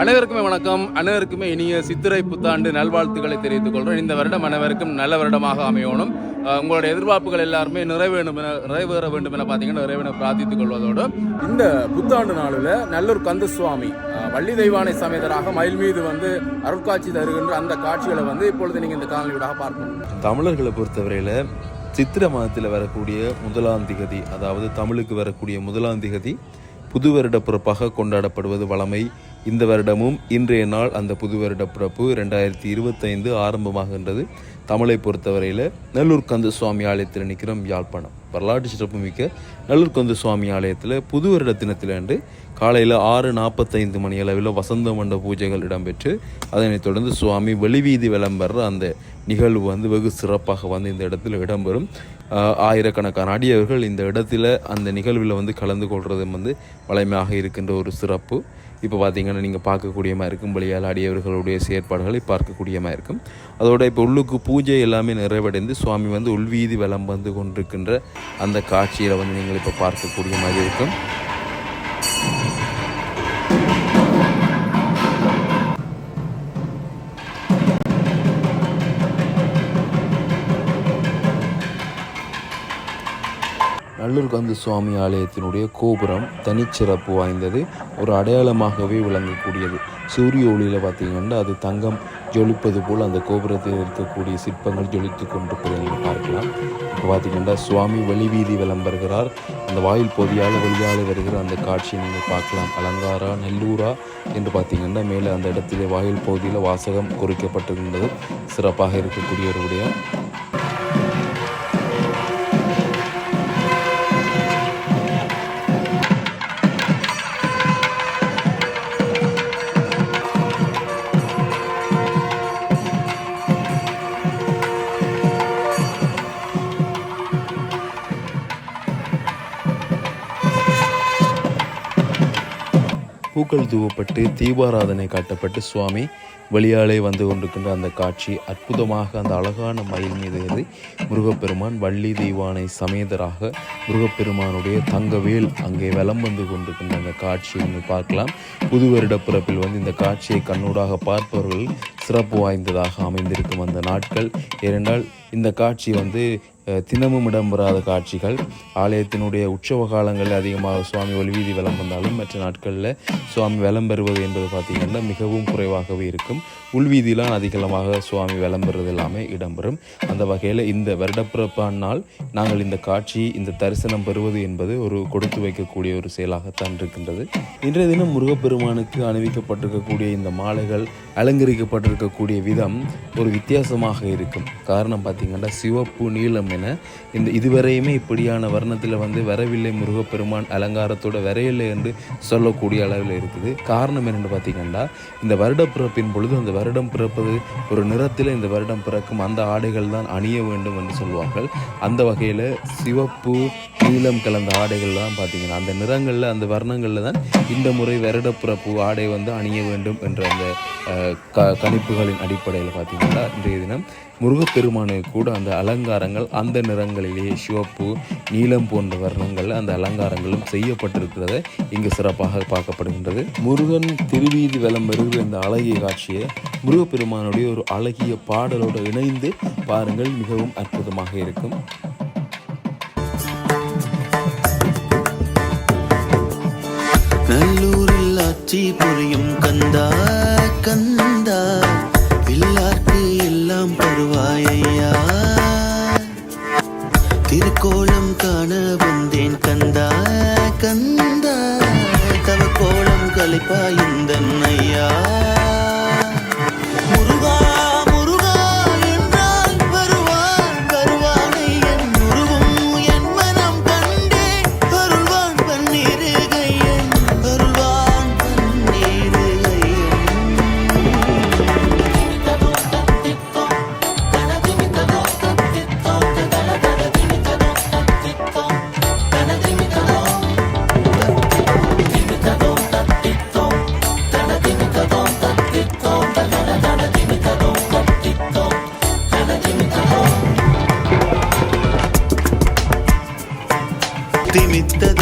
அனைவருக்குமே வணக்கம். அனைவருக்குமே இனிய சித்திரை புத்தாண்டு நல்வாழ்த்துக்களை தெரிவித்துக் கொள்கிறோம். இந்த வருடம் அனைவருக்கும் நல்ல வருடமாக அமையணும். உங்களுடைய எதிர்பார்ப்புகள் எல்லாருமே நிறைவேணும் என நிறைவேற வேண்டும் என பார்த்தீங்கன்னா நிறைவேற பிரார்த்தித்துக் கொள்வதோடு இந்த புத்தாண்டு நாளில் நல்லூர் கந்தசுவாமி வள்ளி தெய்வானை சமேதராக மயில் மீது வந்து அருட்காட்சி தருகின்ற அந்த காட்சிகளை வந்து இப்பொழுது நீங்கள் இந்த காணொலியூடாக பார்க்கணும் தமிழர்களை பொறுத்தவரையில் சித்திர மாதத்தில் வரக்கூடிய முதலாம் திகதி அதாவது தமிழுக்கு வரக்கூடிய முதலாம் திகதி புது வருட பிறப்பாக கொண்டாடப்படுவது வழமை இந்த வருடமும் இன்றைய நாள் அந்த புது வருட பிறப்பு ரெண்டாயிரத்தி இருபத்தைந்து ஆரம்பமாகின்றது. தமிழை பொறுத்தவரையில் நல்லூர் கந்து சுவாமி ஆலயத்தில் நிற்கிறோம் யாழ்ப்பாணம். வரலாற்று சிறப்புமிக்க நல்லூர் கந்து சுவாமி ஆலயத்தில் புது வருட தினத்திலன்று காலையில் ஆறு நாற்பத்தைந்து மணி அளவில் வசந்த மண்ட பூஜைகள் இடம்பெற்று அதனைத் தொடர்ந்து சுவாமி வெளிவீதி விளம்பர அந்த நிகழ்வு வந்து வெகு சிறப்பாக வந்து இந்த இடத்துல இடம்பெறும். ஆயிரக்கணக்கான அடியவர்கள் இந்த இடத்துல அந்த நிகழ்வில் வந்து கலந்து கொள்வதும் வந்து வளமையாக இருக்கின்ற ஒரு சிறப்பு. இப்போ பார்த்தீங்கன்னா நீங்கள் பார்க்கக்கூடியமாக இருக்கும். பலியால் அடியவர்களுடைய செயற்பாடுகளை பார்க்கக்கூடியமாக இருக்கும். அதோட இப்போ உள்ளுக்கு பூஜை எல்லாமே நிறைவடைந்து சுவாமி வந்து உள்வீதி வலம் வந்து கொண்டிருக்கின்ற அந்த காட்சியில் வந்து நீங்கள் இப்போ பார்க்கக்கூடிய மாதிரி இருக்கும். நல்லூர் கந்து சுவாமி ஆலயத்தினுடைய கோபுரம் தனிச்சிறப்பு வாய்ந்தது ஒரு அடையாளமாகவே விளங்கக்கூடியது. சூரிய ஒளியில் பார்த்தீங்கன்னா அது தங்கம் ஜொலிப்பது போல் அந்த கோபுரத்தில் இருக்கக்கூடிய சிற்பங்கள் ஜொலித்து கொண்டிருப்பதை பார்க்கலாம். இப்போ பார்த்தீங்கன்னா சுவாமி வெளிவீதி விளம்பருகிறார். அந்த வாயில் பொதியால் வெளியால் வருகிற அந்த காட்சியை நீங்கள் பார்க்கலாம். அலங்காரா நெல்லூரா என்று பார்த்தீங்கன்னா மேலே அந்த இடத்திலே வாயில் பகுதியில் வாசகம் குறிக்கப்பட்டிருந்தது சிறப்பாக இருக்கக்கூடிய ஒரு விடயம் பூக்கள் தூவப்பட்டு தீபாராதனை காட்டப்பட்டு சுவாமி வெளியாலே வந்து கொண்டிருக்கின்ற அந்த காட்சி அற்புதமாக அந்த அழகான மயில் மீது ஏறி முருகப்பெருமான் வள்ளி தெய்வானை சமேதராக முருகப்பெருமானுடைய தங்கவேல் அங்கே வலம் வந்து கொண்டிருக்கின்ற அந்த காட்சியை நீங்கள் பார்க்கலாம். புது வருட பிறப்பில் வந்து இந்த காட்சியை கண்ணூடாக பார்ப்பவர்கள் சிறப்பு வாய்ந்ததாக அமைந்திருக்கும் அந்த நாட்கள். ஏனென்றால் இந்த காட்சி வந்து அஹ், தினமும் இடம்பெறாத காட்சிகள். ஆலயத்தினுடைய உற்சவ காலங்களில் அதிகமாக சுவாமி ஒளிவீதி வலம் வந்தாலும் மற்ற நாட்களில் சுவாமி வலம் பெறுவது என்பது பார்த்திங்கன்னா மிகவும் குறைவாகவே இருக்கும். உள்வீதியிலாம் அதிகமாக சுவாமி விளம்புறது எல்லாமே இடம்பெறும். அந்த வகையில் இந்த வருடப்பிறப்பான் நாள் நாங்கள் இந்த காட்சி இந்த தரிசனம் பெறுவது என்பது ஒரு கொடுத்து வைக்கக்கூடிய ஒரு செயலாகத்தான் இருக்கின்றது. இன்றைய தினம் முருகப்பெருமானுக்கு அணிவிக்கப்பட்டிருக்கக்கூடிய இந்த மாலைகள் அலங்கரிக்கப்பட்டிருக்கக்கூடிய விதம் ஒரு வித்தியாசமாக இருக்கும். காரணம் பார்த்தீங்கன்னா சிவப்பு நீலம் என இந்த இதுவரையுமே இப்படியான வர்ணத்தில் வந்து வரவில்லை முருகப்பெருமான் அலங்காரத்தோட வரையில்லை என்று சொல்லக்கூடிய அளவில் இருக்குது. காரணம் என்னென்னு பார்த்தீங்கன்னா இந்த வருடப்பிறப்பின் பொழுது அந்த வருடம் பிறப்பது ஒரு நிறத்தில் இந்த வருடம் பிறக்கும் அந்த ஆடைகள் தான் அணிய வேண்டும் என்று சொல்வார்கள் அந்த வகையில் சிவப்பு நீளம் கலந்த ஆடைகள் தான் பார்த்தீங்கன்னா அந்த நிறங்களில் அந்த வர்ணங்களில் தான் இந்த முறை வருடப்பிறப்பு ஆடை வந்து அணிய வேண்டும் என்ற அந்த க கணிப்புகளின் அடிப்படையில் பார்த்தீங்கன்னா இன்றைய தினம் முருகப்பெருமானுக்கு கூட அந்த அலங்காரங்கள் அந்த நிறங்களிலேயே சிவப்பு நீலம் போன்ற வர்ணங்கள் அந்த அலங்காரங்களும் செய்யப்பட்டிருக்கிறத இங்கு சிறப்பாக பார்க்கப்படுகின்றது. முருகன் திருவீதி வலம் வருகிற இந்த அழகிய காட்சியை முருகப்பெருமானுடைய ஒரு அழகிய பாடலோடு இணைந்து பாருங்கள். மிகவும் அற்புதமாக இருக்கும். நல்லூரில் ஆட்சி புரியும் கந்தா கந்தா பிள்ளார்க்கு எல்லாம் பருவாயையா திருக்கோளம் காண வந்தேன் கந்தா கந்தா. தவ கோளம் கலைப்பாயுந்தன் ஐயா തിമിത്ത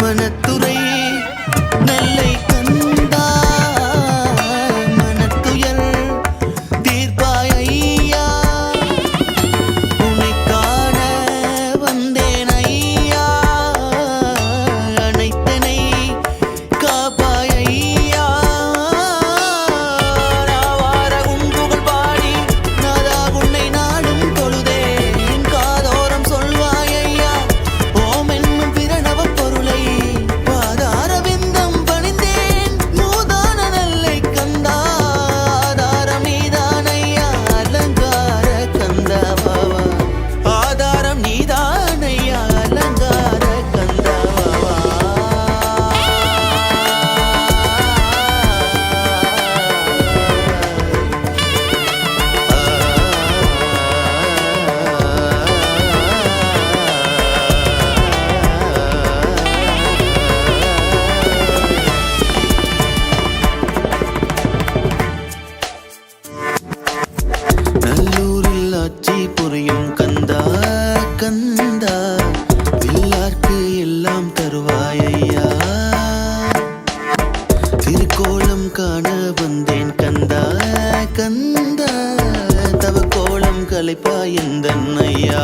மனத்துறை தந்த தவ கோலம் கலைப்பாய் எந்தன் ஐயா